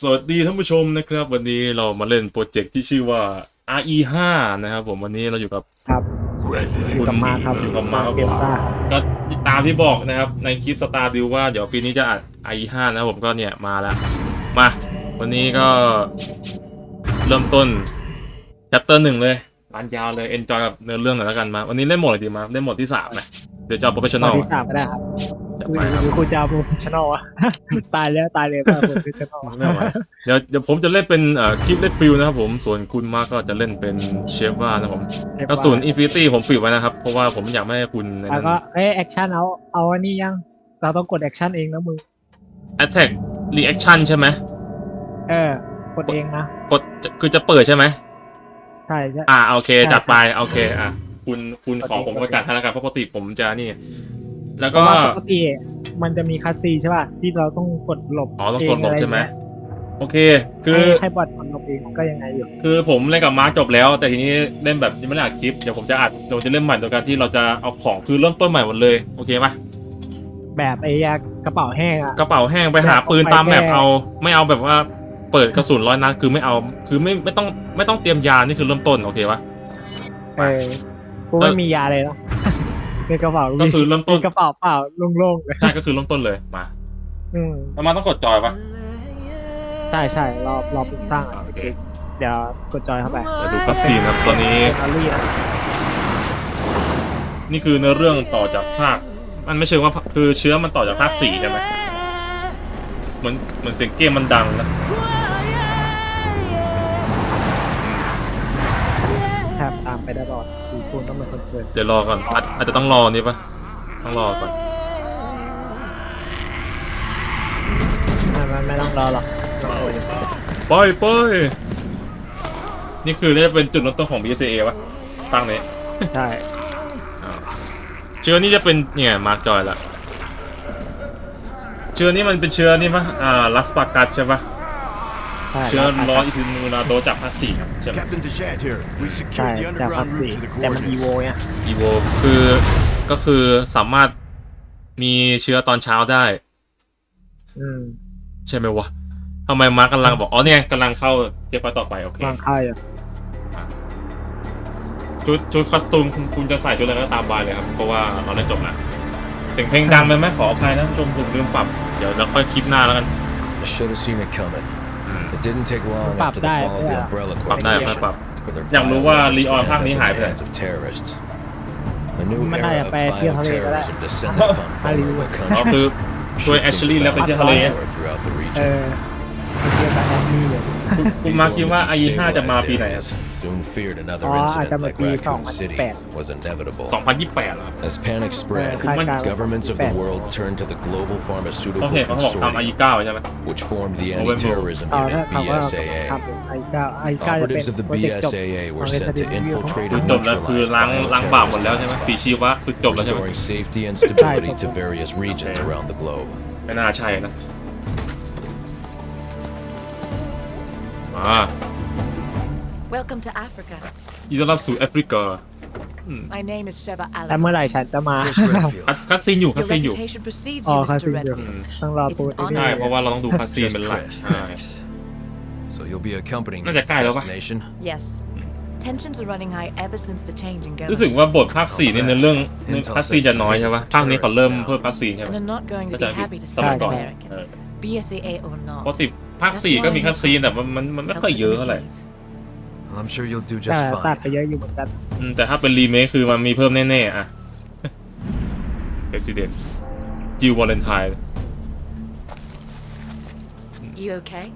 สวัสดีท่านผู้ชมนะครับ วันนี้เรามาเล่นโปรเจกต์ที่ชื่อว่า RE5 นะครับผมวันนี้เราอยู่กับครับอยู่กับมาครับอยู่กับมาครับเกมซ่าก็ตามที่บอกนะครับ ในคลิปสตาร์ดิวว่าเดี๋ยวปีนี้จะอัด RE5 นะครับผมก็เนี่ยมาแล้ว มา วันนี้ก็เริ่มต้น chapter หนึ่งเลยรันยาวเลย enjoy กับเนื้อเรื่องหน่อยแล้วกันมา วันนี้เล่นโหมดอะไรดีมาเล่นโหมดที่สามนะเดี๋ยวจะเอาตอน professional ที่สามก็ได้ครับจะคุ ไปณครับคุณจะเอาโปรเฟชชั่นอลอะตายแล้วตายเลยป่ะโปรเฟชชั่นอลไม่ไหวเดี๋ยวเดี๋ยวผมจะเล่นเป็นเอ่อคลิปเล่นฟิลนะครับผมส่วนคุณมาร์กก็จะเล่นเป็นเชฟว่านะครับผมกระสุนอินฟินิตี้ผมปิดไว้นะครับ เพราะว่าผมอยากไม่ให้คุณในแล้วนั้น ก็เอ้ยแอคชั่นเอาเอาอันนี้ยัง เราต้องกดแอคชั่นเองนะมึง attack reaction ใช่ไหมเออกดเองนะกดจะคือจะเปิดใช่ไหมใช่ใช่ อ่าโอเคใช่จัดไปโอเคอะคุณคุณกดขอเองผมกดก็เองจัดให้แล้วกันเพราะปกติผมจะนี่ แล้วเพก็ราะว่าปกติมันจะมีคัสซีนใช่ป่ะที่เราต้องกดหลบอ๋อต้องกดหลบใช่ไหมเงะรโอเค คืเงี้อยให้ให้บอทมันหลบเองก็ยังไงอยู่ คือผมเล่นกับมาร์กจบแล้ว แต่ทีนี้เล่นแบบยังไม่ได้อัดคลิป เดี๋ยวผมจะอัดเดี๋ยวผมจะเล่นใหม่โดยการที่เราจะเอาของคือเริ่มต้นใหม่หมดเลย โอเคปะแบบไอ้ยากระเป๋าแห้งอะกระเป๋าแห้งไปหาปืนตามแมปเอา ไม่เอาแบบว่าเปิดกระสุนร้อยนัดคือไม่เอา คือไม่ไม่ต้องไม่ต้องเตรียมยานี่คือเริ่มต้นโอเคปะ เออกูไม่มียาเลยเนาะ ในกระเป๋าก็คือเริ่มต้น กระเป๋าเปล่าโล่งๆเลยใช่ก็คือเริ่มต้นเลยมาอืมแล้วมาต้องกดจอยปะใช่ใช่รอรอปรุงสร้างอะโอเคเดี๋ยวกดจอยเข้าไปเดี๋ยวดูคัสซีนครับตอนนี้เป็นอารีอะนี่คือเนื้อเรื่องต่อจากภาค มันไม่เชิงว่าคือเชื้อมันต่อจากภาคสี่ใช่ไหมเหมือนเหมือนเสียงเกมมันดังนะแทบตามไปได้ตลอดสี คูณต้องเป็นคนเชิญเดี๋ยวรอก่อนอาจอาจจะต้องรอนี่ปะต้องรอก่อน ไม่ไม่ไม่ต้องรอหรอกรอเลยไปไปนี่คือน่าจะเป็นจุดเริ่มต้นของ BSA ปะตั้งนี้ใช่เชื้อนี่จะเป็นเนี่ยมาร์กจอยละ เชื้อนี่มันเป็นเชื้อนี่ปะอ่าลัสปากัสใช่ปะ ใช่เชื้อร้อยอิซินูนาโดจากภาคสี่ใช่ไหม Captain Deshant here. We ใช่ secured the แต่ภาค underground สี่ route to the แต่มันอีโว coordinates. เนี่ยอีโวคือก็คือสามารถมีเชื้อตอนเช้าได้ อืมใช่ไหมวะทำไมมาร์กกำลังบอก อ๋อเนี่ยกำลังเข้าเจ็บไปต่อไป โอเควางค่ายอะชุดชุดคอสตูมคุณคุณจะใส่ชุดอะไรก็ตามบายเลยครับ เพราะว่าเราได้จบแล้วเสียงเพลงดังไปไหมขออภัยนะท่านผู้ชมผมลืมปรับ เดี๋ยวเราค่อยคลิปหน้าแล้วกัน I should have seen it coming. อืม It didn't take long Pop after the die, fall of the yeah. Umbrella ปรับได้ค่อย Corporation. ปรับ with their อยากรู้ว่า violence ลีออน to ภาคนี้ end หาย up ไป in ไหน the hands of terrorists. A new มันน่า era จะ of ไปเที่ยวทะเลก็ได้ bioterrorism descended upon ฮาลีวูด vulnerable อ๋อ countries, คือช่วยแอชลีย์แล้วไปเที่ยวทะเล power throughout the เอ region. อไปเที่ยวกับแอนนี่เลยคุณคุณมาร์คคิดว่า IE5 จะมาปีไหนครับ Soon feared another Oh, incident akan like mag-i- Raccoon song, City pet. was inevitable. 2028เหรอครับ As panic spread, Uh, Kung man- governments of the world turned to the global เขา pharmaceutical เห็นเขาบอกทำ consortium, IE9 ใช่ไหม which formed the Oh, wait, anti-terrorism เอา unit ถ้าถามว่า BSAA. ทำไอเก้าไอเก้าจะเป็น Operatives of the โปรเจกต์จบ BSAA ขอ were ง sent Resident to Evil infiltrate คือ and จบแล้วคือ neutralize ล้างล้างบาปหมดแล้วใช่ไหม bioterrorism, ปีชีวะคือจบแล้วใช่ไหม restoring safety and stability to various regions Okay. around the globe. ไม่น่าใช่นะ อ่า Welcome to Africa. ยินดีต้อนรับสู่แอฟริกาอืม My name is Sheva แต่ Allen. เมื่อไหร่ฉันจะมา Miss Redfield, คัสคัสซีนอยู่คั Your สซีนอยู่ reputation precedes อ๋อ you, คา Mr. ซินอยู่ Redfield. ต้องรอปูที่ใช่นี่เพราะว่าเราต้องดูคัสซีน just เป็นหลัก Chris, ใช่ thanks. So you'll be accompanying me น่าจะ to ใกล้แล้วปะ destination? Yes. Tensions are running high ever since the change in รู้สึก government. ว่าบทภาคสี่นี่ในเรื่องเรื่องคัสซีนจะน้อยใช่ปะภาคนี้เขาเริ่มเพิ่มคัสซีนใช่ไหม And I'm not going to ก็ be จะ happy to ส see มัย an ก่อน American, เออ BSAA or ปก not. ติภาคสี่ก็มีคัสซีนแต่มันมันมันไม่ค่อยเยอะเท่าไหร่ I'm sure you'll do แต่ just ตัด fine. ไปเยอะอยู่เหมือนกัน อืมแต่ถ้าเป็นรีเมคคือมันมีเพิ่มแน่ๆอะ President จิววาเลนไทน์ You okay?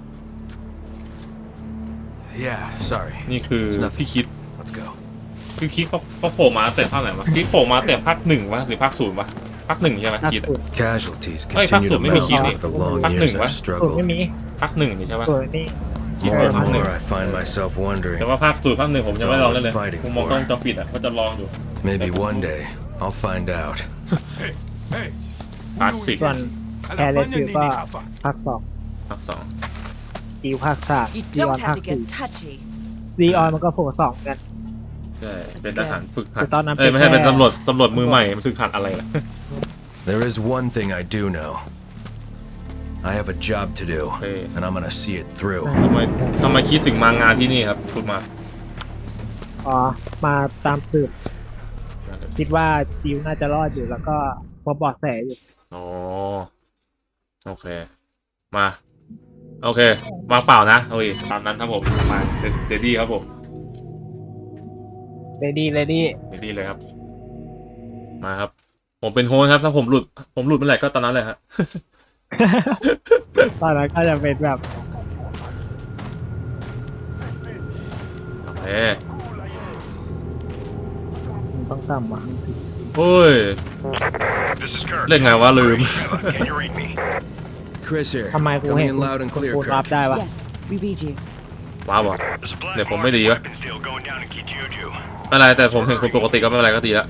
Yeah, sorry. นี่คือ It's nothing. พี่คิด Let's go. คือคิดเขาเขาโผล่มาแต่ภาคไหนวะคิดโผล่มาแต่ภาคหนึ่งวะหรือภาคศูนย์วะภาคหนึ่งใช่ไหมล่าคิดอะ สุด Casualties Hey, continue to Pastor, maybe mount he- with the long Pastor, years what? of สูตร struggle. ไม่มีภาคหนึ่งนี่ใช่ปะสูตรนี่ คิด More ว่า and ภาคหนึ่ง more, I find myself wondering. แต่ว่าภาคศูนย์ภาคหนึ่งผมจะไม่ลองเล่นเลย Fighting ผมมอง for. กล้องจอปิดอะก็จะลองอยู่ Maybe one day I'll find out. Hey, hey. คลาสสิกส่วนแคร์เลสฟิวก็ภาคสองภาคสองดิวภาคสาม You ดีออน don't ภาค have to สี่ get touchy. ดีออนมันก็โผล่สองกัน ใช่เป็นทหารฝึกหัดแต่ตอนนั้นเอ้ยไม่ใช่เป็เป็นนแค่ ตำรวจตำรวจมือใหม่มันฝึกหัดอะไรล่ะ There is one thing I do know. I have a job to do, Okay. and I'm gonna see it through. ทำไมทำไมคิดถึงมางานที่นี่ครับพูดมาอ๋อมาตามสืบคิดว่าจิวน่าจะรอดอยู่แล้วก็พบเบอดแสอยู่อ๋อโอเค มา โอเคมาเปล่านะโอเคตามนั้นครับผมมาเดดี้ครับผมเรดี้เรดี้เดดี้เลยครับ มาครับ ผมเป็นโฮสต์ครับถ้าผมหลุด ผมหลุดเมื่อไหร่ก็ตอนนั้นเลยฮะ ตอนนั้นก็จะเป็นแบบโอเคต้องต่ำอะโอ้ยเล่นไงวะลืม Chris here. ทำไมกู Coming เห็น in loud and คุณ clear, พูดรับ Kirk. ได้วะ Yes, we read you. ว้าวอะเดี๋ยวผมไม่ดีวะอะไรแต่ผมเห็นคนปกติก็ไม่เป็นไรก็ดีแล้ว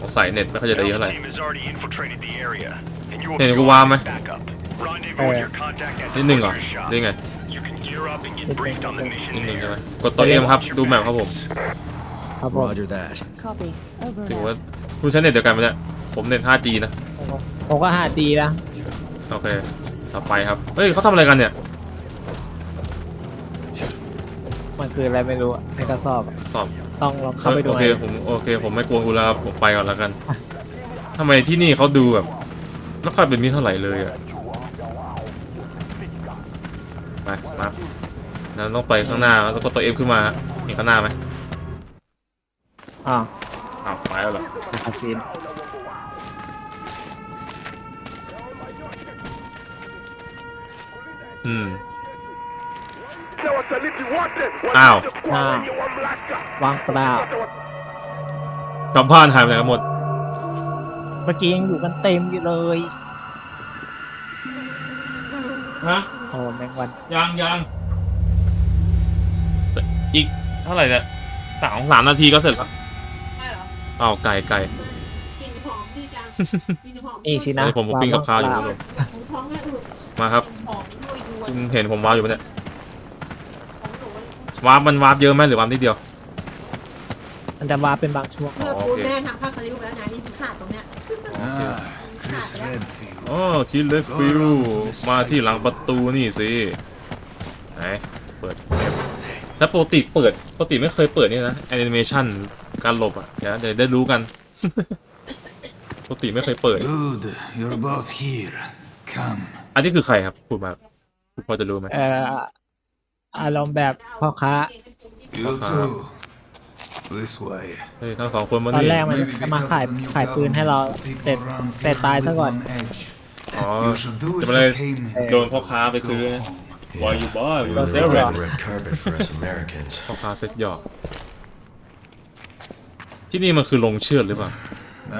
สงสัยเน็ตไม่ค่อยจะดีเท่าไหร่ เห็นกูวางไหม นิดนึงเหรอหรือไงนิดนึงใช่ไหมกดตัวเอ็มครับ ดูแมปครับผม ครับผม Roger that. Copy. Over ถือ and ว่า out. คุณใช้เน็ตเดียวกันไหมเนี่ยผมเน็ต 5G นะ ผมก็หาจีนะโอเค ต่อไปครับ เฮ้ยเขาทำอะไรกันเนี่ย มันคืออะไรไม่รู้อะในกระสอบอะสอบ ต้องลองเข้าไปดูโอเคไอ้ผมโอเค ผมไม่กลัวคุณแล้วครับผมไปก่อนแล้วกันทำไมที่นี่เขาดูแบบ ไม่ค่อยเป็นมิตรเท่าไหร่เลยอะไปมาแล้วต้องไปข้างหน้าแล้วก็ตัวเอฟขึ้นมาเห็นข้างหน้าไหมอ่าวอ้าวไปแล้วเหรอคาซีนอืมอ้าวอ้าววางเปล่ากลับบ้านหายไปไหนกันหมดเมื่อกี้ยังอยู่กันเต็มอยู่เลยฮะโอ้แมงวันยังยังอีกเท่าไหร่เนี่ยสามสามนาทีก็เสร็จแล้วไม่เหรออ้าวไก่ไก่กินหอมดีจังกินหอมนี่สิอันะนนี้ผมผมปิ้งกับข้าวอยู่ครับผมหมูท้องแม่อึมาครับกินหอมด้วยยวนคุณเห็นผมวาร์ปอยู่ปะเนี่ยของหนูวาร์ปมันวาร์ปเยอะไหมหรือวาร์ปนิดเดียวมันจะมาเป็นบางช่วงเมื่อปู แม่ทำข้าวคาริวแล้วนะนี่ขาดตรงเนี้ย Ah, Chris Redfield. อ๋อคิดเลฟฟิลมาที่หลังประตูนี่สิไหนเปิดแล้วปกติเปิดปกติไม่เคยเปิดนี่นะแอนิเมชันการหลบอะเดี๋ยวเดี๋ยวได้รู้กัน ปกติไม่เคยเปิด Good, you're both here. Come. อันนี้คือใครครับพูดมาคุณพอจะรู้ไหม เอ่ออารมณ์แบบพ่อค้า You Uh-huh. too. This way. เฮ้ยทั้งสองคนมาตอนนี่แรกมัน Maybe จะมา because ขาย of the new ขายปืนให้เรา government, แต่ people around แต่ here ตายซะ live ก่อน on edge. อ๋อ You should do as จะมาเลย you came here. โดนพ่อค้าไปซื้อ Go home. Why you buy We you were sell on it the red carpet for us Americans. พ่อค้าเซ็ตหยอก ที่นี่มันคือลงเชือดหรือเปล่า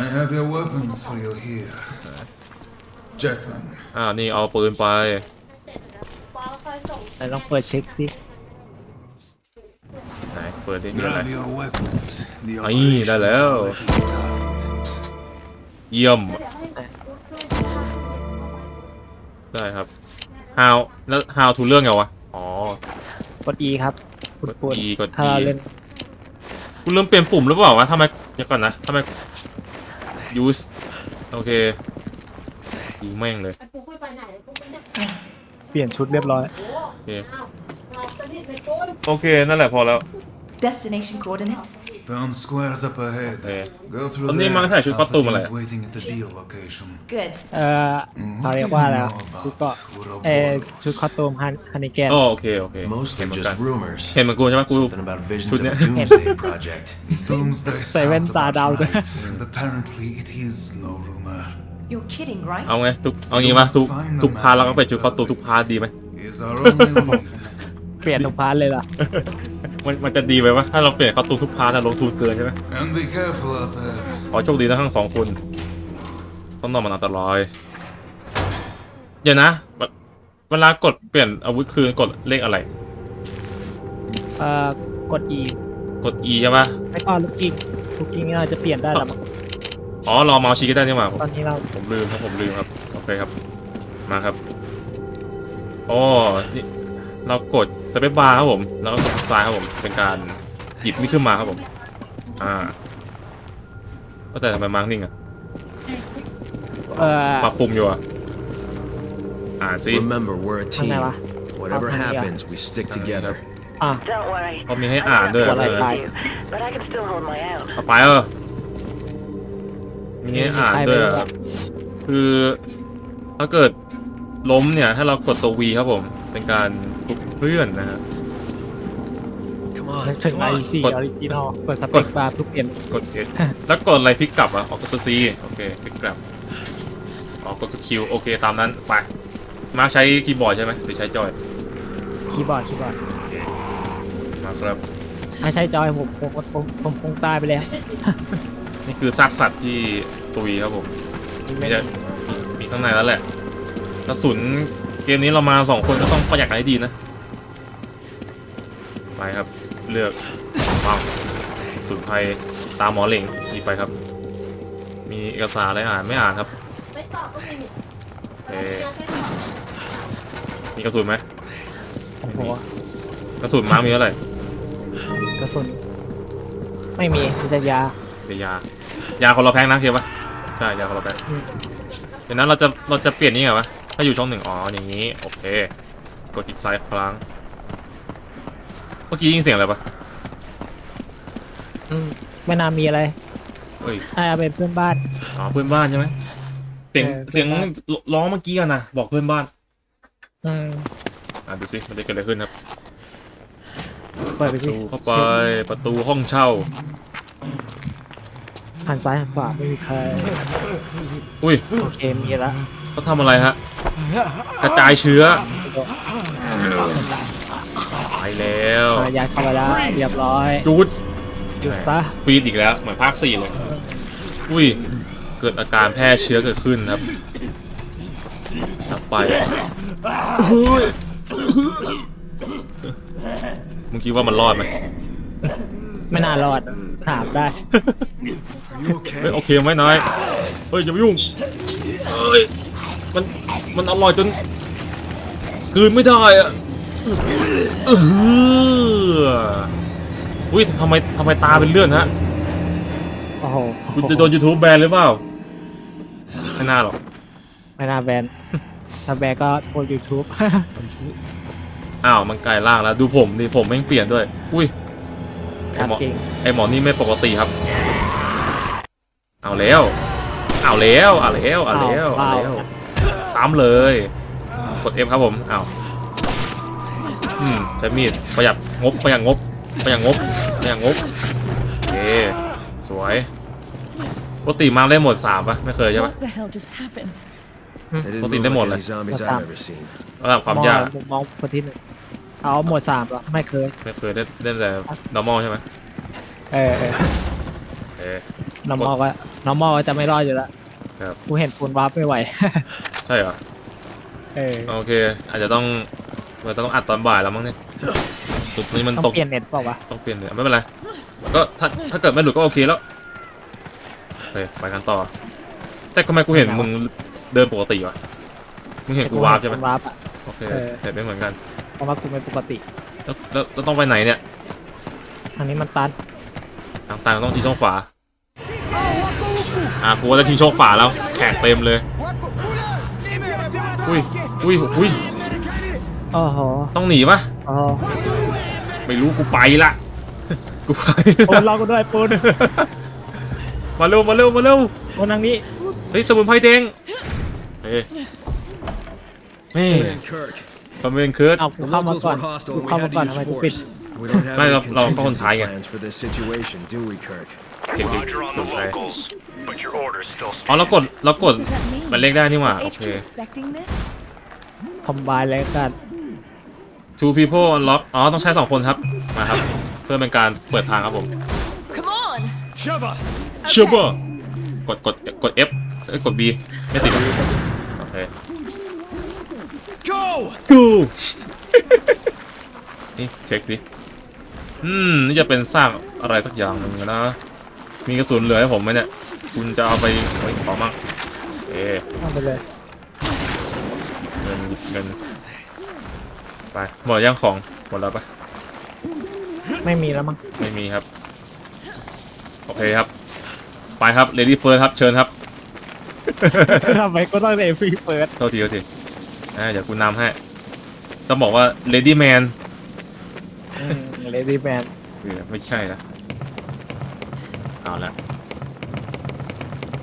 I have your weapons for you here. Check them. อ้าวนี่เอาปืนไปปลาไฟส่งแต่ลองเปิดเช็คซิ ไหนเปิดดิมีอะไร Grab your weapons. The ไอ้ได้แล้ว operation will start. เยี่ยม ได้ครับ how แล้ว how to เรื่องไงวะ อ๋อ กด E ครับกดกดปุ่น E กดถ้าเรา E เล่นคุณลืมเปลี่ยนปุ่มหรือเปล่าวะทำไมเดี๋ยวก่อนนะทำไม use โอเคยิงแม่งเลยไอ้ปูไม่ไปไหนปูไม่ได้เปลี่ยนชุดเรียบร้อย โอ้โอเค โอเค นั่นแหละพอแล้ว Destination coordinates. Town square's up ahead. Okay. Go through ตอนนี้ there. มันใส่ชุดคอสตูม Alpha อะไร team's waiting at the deal location. Good. เอ่อเขาเรียกว่าอะไรวะชุดเกาะเออชุดคอสตูมฮันฮันนิแกน อ๋อโอเค โอเค เห็น Mostly เหมือน just กัน rumors. เห็นเหมือนกูใช่ไหมกู Something about visions of a Shouldn't it? doomsday project. Doomsday Seven sounds star about down. right, and apparently it is no rumor. You're kidding, right? เอาไงทุกเอางี้มาทุกทุกพาร์ทเราก็ไปชุดคอสตูมทุกพาร์ทดีไหม He's our only lead. เปลี่ยนทุกพาร์ทเลยล่ะมันมันจะดีไหมวะถ้าเราเปลี่ยนคอสตูมทุกพาร์ทนะลงทุนเกินใช่ไหม And be careful out there. ขอโชคดีนะทั้งสองคนต้องนอนมันอันตรายเดี๋ยวนะเวเวลากดเปลี่ยนอาวุธคืนกดเลขอะไร เอ่อกด E กด E ใช่ปะไม่ก็ลูกกิ้งลูกกิ้งนี่เราจะเปลี่ยนได้แล้วมั้งอ๋อรอเมาส์ชี้ก็ได้นี่หว่าตอนนี้เราผมลืมครับผมลืมครับ โอเคครับ มาครับอ๋อนี่ เรากดสเปซบาร์ครับผมแล้วก็กดซ้ายครับผม เป็นการหยิบนี่ขึ้นมาครับผม อ่าก็แต่ทำไมมาร์กนิ่งอะเอ่อปรับปรุงอยู่อะอ่านสิ Remember, we're a team. Ano ba? Whatever Oh, ano yan? happens, we stick together. อะ Don't worry. เขามีให้อ่านด้วยตัวอะไรเออไป You, but I can still hold my own. เอาไปเออมีให้อ่านด้วยอะคือถ้าเกิดล้มเนี่ย ถ้าเรากดตัว V ครับผม เป็นการ ปลุกเพื่อนนะฮะ Come on, นึกถึง come ไอ on. ซีอกด อริจินอลเปิดสเปคบาร์ทุกเอ็นกด S แล้วกดอะไรพลิกกลับอะออกกดตัว C โอเคพลิกกลับออกกดตัว Q โอเคตามนั้นไปมาใช้คีย์บอร์ดใช่ไหมหรือใช้จอยคีย์บอร์ดคีย์บอร์ดมาครับ ถ้าใช้จอยผมผมผมผมคงตายไปแล้วนี่คือซากสัตว์ที่ตุยครับผมมีจะมีมีข้างในแล้วแหละกระสุน เกมนี้เรามาสองคนก็ต้องประหยัดกันให้ดีนะ ไปครับ เลือกปังกระสุนภัยตามหมอเหล่งหยิบไปครับ มีเอกสารอะไรอ่านไม่อ่านครับไม่ตอบก็มีนี่เอ่อไม่ตอบมีกระสุนไหมโอ้โหกระสุนมาร์คมีเท่าไหร่กระสุนไม่มีมีแต่ยาเดี๋ยวยายาคนเราแพงนะเทียบปะใช่ยาคนเราแพงอืมเดี๋ยวนั้นเราจะเราจะเปลี่ยนนี่ไงวะ ถ้าอยู่ช่องหนึ่งอ๋ออย่างนี้ โอเค กดอีกซ้ายครั้ง เมื่อกี้ยิงเสียงอะไรปะอืมไม่น่ามีอะไรเอ้ยน่าจะเป็นเพื่อนบ้าน อ๋อเพื่อนบ้านใช่ไหมเสียงเออเสียงเพื่อนบ้านร้องเมื่อกี้อะนะบอกเพื่อนบ้าน อืมอะดูสิมันจะเกิดอะไรขึ้นครับเปิดไปประสิตูเข้าไปประตูห้องเช่าหันซ้ายหันขวาไม่มีใคร อุ้ยโอเคมีละเขาทำอะไรฮะ กระจายเชื้อไปแล้วภรรยาเข้ามาแล้วเรียบร้อยจูดหยุดซะปีดอีกแล้ว เหมือนภาคสี่เลย อุ้ย เกิดอาการแพร่เชื้อเกิดขึ้นครับต่อไปมึงคิดว่ามันรอดไหมไม่น่ารอด ถามได้ Are you เฮ้ย okay? โอเคไหมนาย เฮ้ยอย่ามายุ่งเฮ้ย มันมันอร่อยจนกลืนไม่ได้อะเอออุ้ยทำไมทำไมตาเป็นเลือดฮะโอ้โหคุณจะโดน YouTube แบนหรือเปล่า ไม่น่าหรอก ไม่น่าแบน ถ้าแบนก็โทษ YouTube อ้าวมันกลายร่างแล้ว ดูผมดิผมแม่งเปลี่ยนด้วย อุ้ยชัดจริงไอหมอนี่ไม่ปกติครับ เอาแล้ว เอาแล้ว เอาแล้ว เอาแล้วเอาแล้ว ซ้ำเลย กด F ครับผมอ้าวอืมใช้มีดประหยัดงบประหยัดงบประหยัดงบประหยัดงบโอเคสวยปกติมาได้หมดสามปะไม่เคยใช่ปะ What the hell just happened? They ปก didn't ติ move ได้หมด like เลย any zombies What's I've up? ever seen. ระดับความยากมองคนที่หนึ่งเอาหมวดสามเหรอไม่เคย ไม่เคยได้ได้แต่ normal ใช่ไหมเออเออโอเค normal ก็ normal ก็จะไม่รอดอยู่แล้ว ครับ กูเห็นปูนวาร์ปไม่ไหว ใช่เหรอ เออโอเค อาจจะต้องเราต้องอัดตอนบ่ายแล้วมั้งเนี่ยสุดนี้มันต้องตกเปลี่ยนเน็ตเปล่าวะต้องเปลี่ยนเลยไม่เป็นไร ก็ถ้าถ้าเกิดไม่หลุดก็โอเคแล้วโอเคไปกันต่อ แต่ทำไมกูเห็นมึงเดินปกติวะมึงเห็นกูวาร์ปใช่ไหมปูนวาร์ปอะ โอเคเออ เห็นไม่เหมือนกัน เพราะว่ากูไม่ปกติ แล้วแล้วแล้วต้องไปไหนเนี่ย อันนี้มันตันทางต่างต้องที่ช่องฝา อะกูว่าจะที่ช่องฝาแล้วแขกเต็มเลย อุ้ย อุ้ยอุ้ยโอ้โหต้องหนีปะโอ้โหไม่รู้กูไปละ กูไปปูนรอกูด้วยปูนมาเร็วมาเร็วมาเร็ว ปูนทางนี้เฮ้ยสมุนไพรแดงเฮ้ยนี่ Come in, Kirk. คอมเมนต์เคิร์ด เอากู The เข้ามา locals ก่อน were กู hostile and we เข้ามา had ก่อน to ทำไม use กูปิด force. We don't have Right, any เรา-เราเข้าคนท้าย contingency ไง plans for this situation, do we, Kirk? เก่งจริง Roger on ส the มุนไพร locals, but your orders still อ๋อ stand. เรากดเรากด What does that mean? มันเล็กได้นี่หว่า Was โอ HQ เค expecting this? คอมไบแล้วกัน two people unlock อ๋อ ต้องใช้สองคนครับ มาครับ เพื่อเป็นการเปิดทางครับผม Come on! เชื่อป่ะกดกดกด F เอ้ยกด B ไม่ติดโอเค Go! กูนี่เช็คดิ อืม นี่จะเป็นสร้างอะไรสักอย่างหนึ่งนะ มีกระสุนเหลือให้ผมไหมเนี่ย คุณจะเอาไปไว้ขอมั่งเอ๊เอาไปเลยเงินเงินไปหมดยังของหมดแล้วปะไม่มีแล้วมั้งไม่มีครับ โอเคครับ ไปครับ Lady First ครับ เชิญครับ ทำไมก็ต้องเอฟรีเฟิร์สโทษทีโทษทีอ่าเดี๋ยวกูนำให้ต้องบอกว่า Lady Man เลดี้แมนเออไม่ใช่นะ เอาละ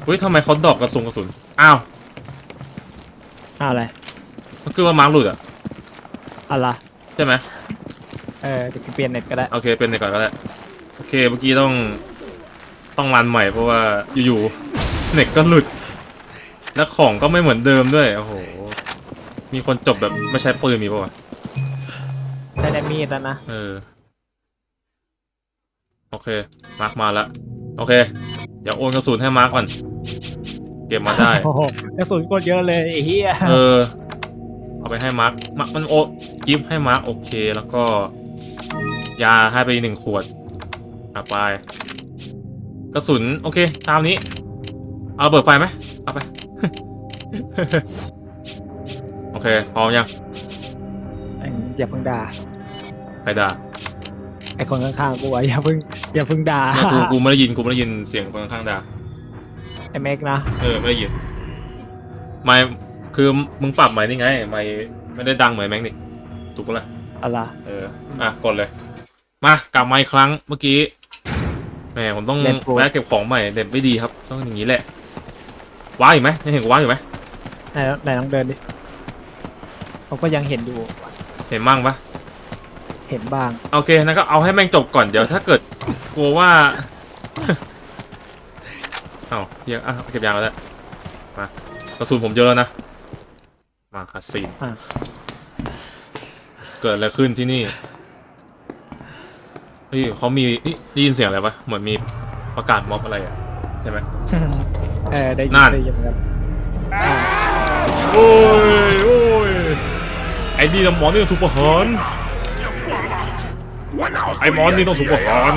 เฮ้ยทำไมเขาดรอกกระสุนกระสุน อ้าวอะไรมันคือว่ามาร์กหลุดอะอะไรใช่ไหมเออเดี๋ยวกูเปลี่ยนเน็ตก็ได้ โอเคเป็นในก่อนก็ได้โอเคเมื่อกี้ต้องต้องรันใหม่เพราะว่าอยู่ๆเน็ตก็หลุด แล้วของก็ไม่เหมือนเดิมด้วยโอ้โหมีคนจบแบบไม่ใช้ปืนมีป่าวะใช้แต่มีดแล้วนะ เออ โอเคมาร์กมาแล้ว โอเค เดี๋ยวโอนกระสุนให้มาร์กก่อน เก็บมาได้ โอ้โหกระสุนกดเยอะเลยไอ้เหี้ยเออ เอาไปให้มาร์กมาร์คมันโอกิฟต์ให้มาร์กโอเค แล้วก็ ยาให้ไปหนึ่งขวดเอาไป กระสุน โอเค ตามนี้ เอาเบิดไฟไหมเอาไป โอเค พร้อมยังเอ้ยอย่าเพิ่งด่าใครด่า ไอคนข้างๆกูอะอย่าเพิ่งอย่าเพิ่งด่ากูกูไม่ได้ยินกูไม่ได้ยินเสียงคนข้างๆด่าไอเมกนะเออไม่ได้ยินไม่คือมึงปรับใหม่นี่ไงไม่ไม่ได้ดังเหมือนแม็กนี่ถูกปะล่ะอะไรเอออะกดเลย มากลับมาอีกครั้งเมื่อกี้แหมผมต้องเล่นโปรแวะเก็บของใหม่เด็ดไม่ดีครับต้องอย่างนี้แหละว้างอยู่ไหมยังเห็นกูว้างอยู่ไหมไหนไหนลองเดินดิเขาก็ยังเห็นอยู่เห็นมั่งปะ เห็นบ้าง โอเคนั่นก็เอาให้แม่งจบก่อนเดี๋ยวถ้าเกิดกลัวว่า เอาเรียกอะเก็บยางแล้วมากระสุนผมเยอะแล้วนะ มาคาซีนอะ เกิดอะไรขึ้นที่นี่เฮ้ยเขามีเอ้ยได้ยินเสียงอะไรปะเหมือนมีประกาศม็อบอะไรอะใช่ไหม เออได้ยินั่นนได้ยินเหมือนกันอ่าโอ้ยโอ้ยไอ้นี่นะหมอนี่ต้องถูกประหาร ไอ้หมอนี่ต้องถูกประหาร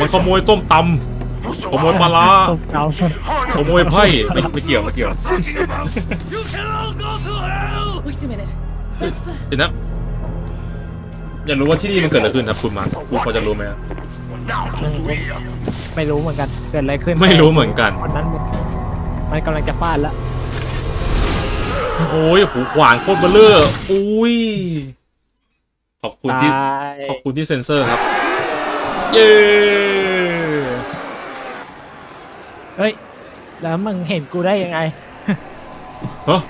มันขโมยส้มตำขโมยปลาร้าตบเกาขโมยไพ่ไม่ไม่เกี่ยวไม่เกี่ยว Wait a minute. เดี๋ยวนะอยากรู้ว่าที่นี่มันเกิดอะไรขึ้นครับคุณมาร์คคุณพอจะรู้ไหมครับไม่รู้เหมือนกัน เกิดอะไรขึ้นไม่รู้เหมือนกัน วันนั้นมันกำลังจะฟาดแล้ว โอ้ยหูขวานโคตรเบลเลอร์อุ้ย ขอบคุณตาที่ยขอบคุณที่เซ็นเซอร์ครับ เย้เฮ้ย แล้วมึงเห็นกูได้ยังไง เฮ้ย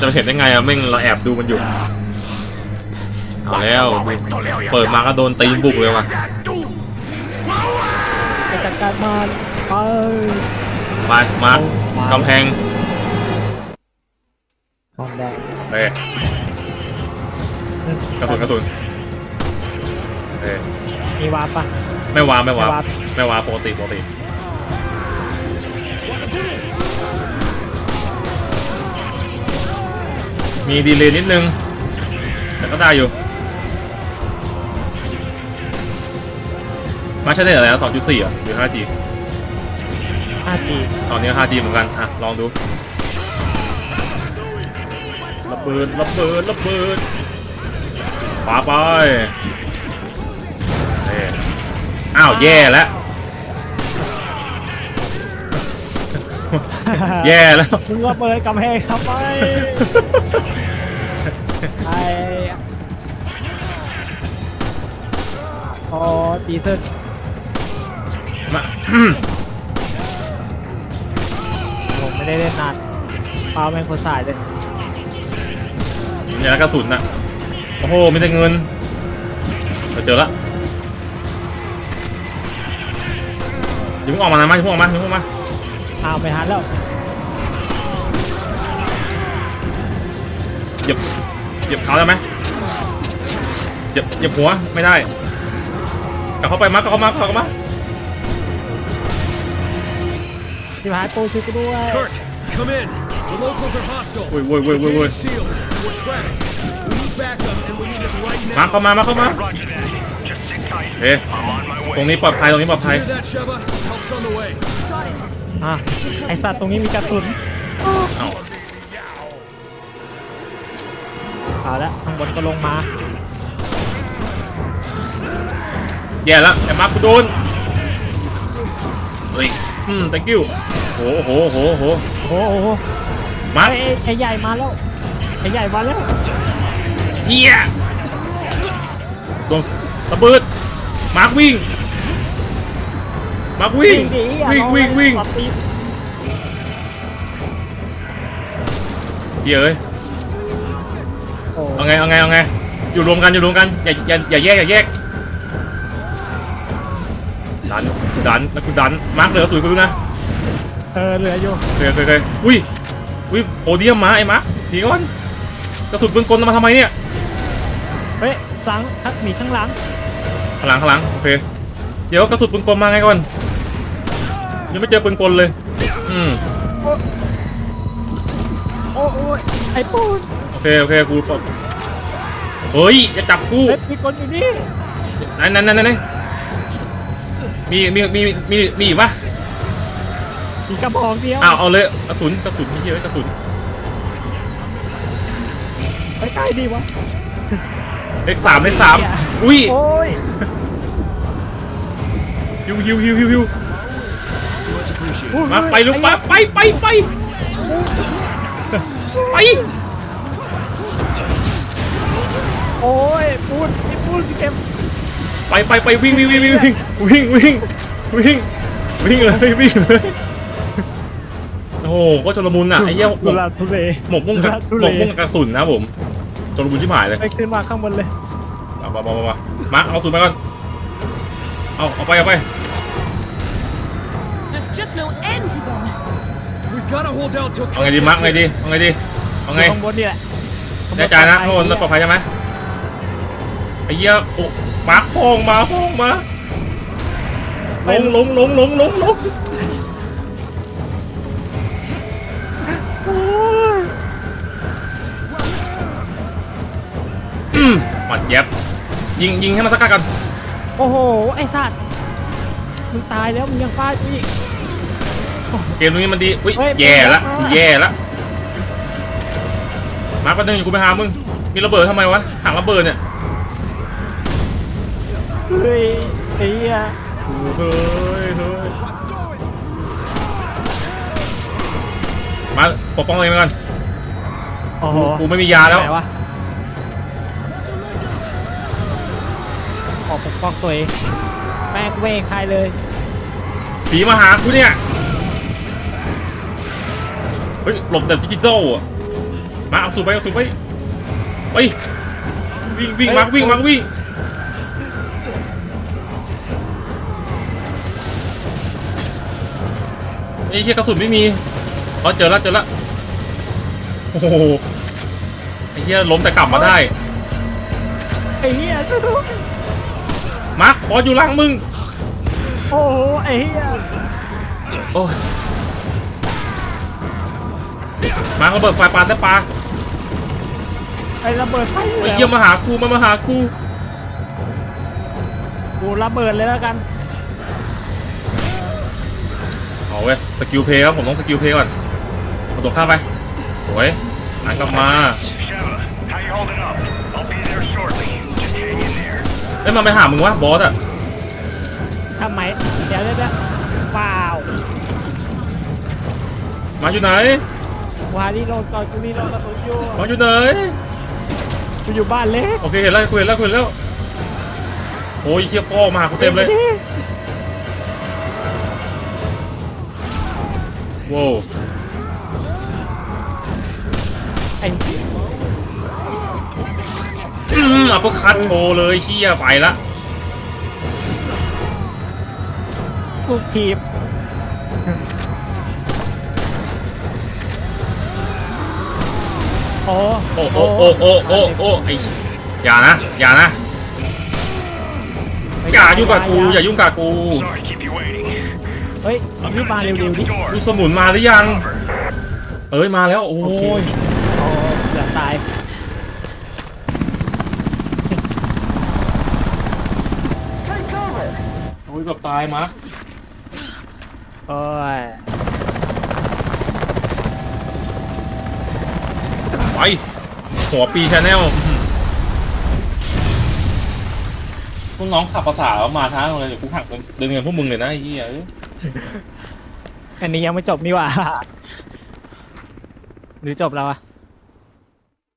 จะเห็นได้ไงอะแม่งเราแอบดูมันอยู่ เอาแล้วดูเปิดมาก็โดนตีนบุกเลยว่ะไปจัดการมันไป ไปมากำแพงทองแดงเอ้ย กระสุนกระสุนเอ้ยมีวาร์ปปะ ไม่วางไม่วางไม่วาง ไม่วางปกติปกติมีดีเลย์นิดนึง แต่ก็ได้อยู่ มาใช่ได้อะไรนะสองจุดสี่อะหรือห้าจี 5G ตอนนี้ห้าจีเหมือนกันอะลองดูระเบิดระเบิดระเบิด ปาไปเอ้ยอ้าวแย่แล้ว แย่แล้วมึงระเบิดกำแพงทำไมไอ้พอตีเซนมาผมไม่ได้เล่นนานเปล่าแม่งคนสายเลยเนี่ยแล้วกระสุนน่ะ โอ้โหมีแต่เงินเราเจอละอย่าเพิ่งออกมานะมาอย่าเพิ่งออกมาอย่าเพิ่งออกมาอ้าวไม่ทันแล้วเหยียบเหยียบเขาได้ไหมเหยียบเหยียบหัวไม่ได้กลับเข้าไปมากลับเข้ามากลับเข้ามาที่พายปูช่วยกูด้วย Kirk, come in. The locals are hostile. โว้ยโว้ยโว้ยโว้ยโว้ย Gate sealed. We're trapped. มา now. เข้ามามาเข้ามา Roger that. Just sit tight. เอ๊ะ I'm on my ตรง way. นี้ปลอดภัยตรงนี้ปลอดภัย Hear that, Sheva? Help's on the way. อะไอสัตว์ตรงนี้มีกระสุนเอ้าเอาละข้างบนก็ลงมาแย่แล้วไอ้มาร์คกูโดนเฮ้ยอืม thank you โหโหโหโหโอ้โหมาร์คไอ้ไอ้ใหญ่มาแล้วไอ้ใหญ่มาแล้วเฮีย โดนระเบิดมาร์ควิ่ง มาร์ควิ่งหนีอะวิ่งรอวิ่ง วิ่งปรับตีนเฮียเอ้ยโอ้เอาไงเอาไงเอาไงอยู่รวมกันอยู่รวมกันอย่าอย่าอย่าแยกอย่าแยกดันดันแล้วกูดันมาร์คเหลือสุดกูดูนะเออเหลืออยู่เคยเคยเคยอุ้ยอุ้ยโพเดียมมาไอ้มาร์คทีก่อนกระสุนปืนกลมาทำไมเนี่ยเฮ้ย หลังทักหนีข้างหลังข้างหลังข้างหลังโอเค เดี๋ยวกระสุนปืนกลมาไงก่อน ยังไม่เจอปืนกลเลย อืมโอ้โอ้ยไอ้ปูนโอเคโอเคกูปลดเฮ้ยจะจับกูเฮ้ยมีคนอยู่นี่นั่นนั่นนั่นนั่นมีมีมีมีมีอีกปะมีกระบอกเดียวอ้าวเอาเลยกระสุนกระสุนนี่เยอะกระสุนไปใกล้ดีวะ เลขสามเลขสามอุ้ยโอ้ยฮิวฮิวฮิวฮิวฮิว Much appreciated. อุ้ยมาไปลูกมาไปไปไปไปโอ้ยปูนไอ้ปูนเก็บไปไปไปวิ่งวิ่งวิ่งวิ่งวิ่งวิ่งวิ่งวิ่งเลยวิ่งเลยโอ้โหก็ชลมุนอะไอ้เหี้ยหมทุกลาทุเลหมกมุ่งกับทุหเลมกมุ่งกับกระสุนนะผม ชลมุนชิบหายเลยไปขึ้นมาข้างบนเลยมามามามามาเอาสุดไปก่อน เอาเอาไปเอาไป There's just no end to them. We've got to hold out till เอาไงดีมาร์กไงดีเอาไงดีเอาไงข้างบนนี่แหละแน่ใจนะข้างบนปลอดภัยใช่ไหมไอ้เหี้ยโอ้มาร์กพองมาพองมาลงลงลงลงลงลง มหมัดเย็บ ยิงยิงให้มันสกัดกันโอ้โห ไอ้สัตว์มึงตายแล้วมึงยังฟาดกูอีก เกมนี้มันดีอุ้ยเฮ้ยแย่ละมันดีมากแย่ละมาร์กแป๊บนึงอยู่กูไปหามึงมีระเบิดทำไมวะถังระเบิดเนี่ยเฮ้ยไอ้เหี้ยเฮ้ยเฮ้ยมาปกป้องตัวเองไปก่อนโอ้โหกูไม่มียาแล้ว ไหนวะ อปกป้องตัวเองแม่งเวงใครเลยผีมาหากูเนี่ย เฮ้ย หลบแบบดิจิตอลอะ มาเอาสูบไปเอาสูบไปไปวิ่งวิ่งมาวิ่งมาวิ่งไอ้เหี้ยกระสุนไม่มีอ๋อเจอแล้วเจอแล้วโอ้โหไอ้เหี้ยล้มแต่กลับมาได้ ไอ้เหี้ยช่วยด้วย มาร์คขออยู่หลังมึง โอ้โหไอ้เหี้ยโอ้ยมาร์คระเบิดไฟปาแต่ปลาไอ้ระเบิดไฟอยู่ไอ้แล้วเหี้ยมาหากูมามาหากูกูระเบิดเลยแล้วกันเอาเว้ยสกิลเพลย์ครับผมต้องสกิลเพลย์ก่อนเอาตัวข้ามไปสวยหันกลับมา เอ้ยมันไปหามึงวะบอสอะทำไมเดี๋ยวเดี๋ยวเดี๋ยวเปล่ามาอยู่ไหนวารีโรดก่อนกูรีโรดกระสุนอยู่มาอยู่ไหนกูอยู่บ้านเล็กโอเคเห็นแล้วคุยเห็นแล้วคุยเห็นแล้วโอ้ยเคียพ่อมาหากูเต็มเลยโว้ว อัปเปอร์คัตโชว์เลยเคียไปละกูทีบโอ้โอ้โอ้โอ้โอ้โอ้โอ้ไออย่านะ อย่านะ อย่ายุ่งกับกูอย่ายุ่งกับกูเฮ้ยรีบมาเร็วๆดิดูสมุนมาหรือยัง เอ้ยมาแล้ว โอ้โอยโอ้เกือบตาย โอ้ยเกับตายมาร์คโอ้ยไปหัวปีชาแนลพวกน้องขับภาษามาท้าเลยเดี๋ยวกูหักเดินเงินพวกมึงเลยนะไอ้เหี้ยเอ้ยอันนี้ยังไม่จบนี่หว่า หรือจบแล้วอะ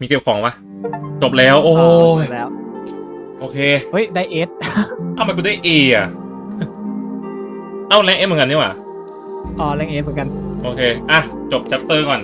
มีเก็บของปะจบแล้ว โอ้อ๋อจยบแล้ว โอเค เฮ้ย ได้เอสเอ้าทำไมกูได้ A อะ เอ้าแรงเอเหมือนกันนี่หว่าอ๋อแรงเอสเหมือนกัน โอเค อะ จบ chapter ก่อน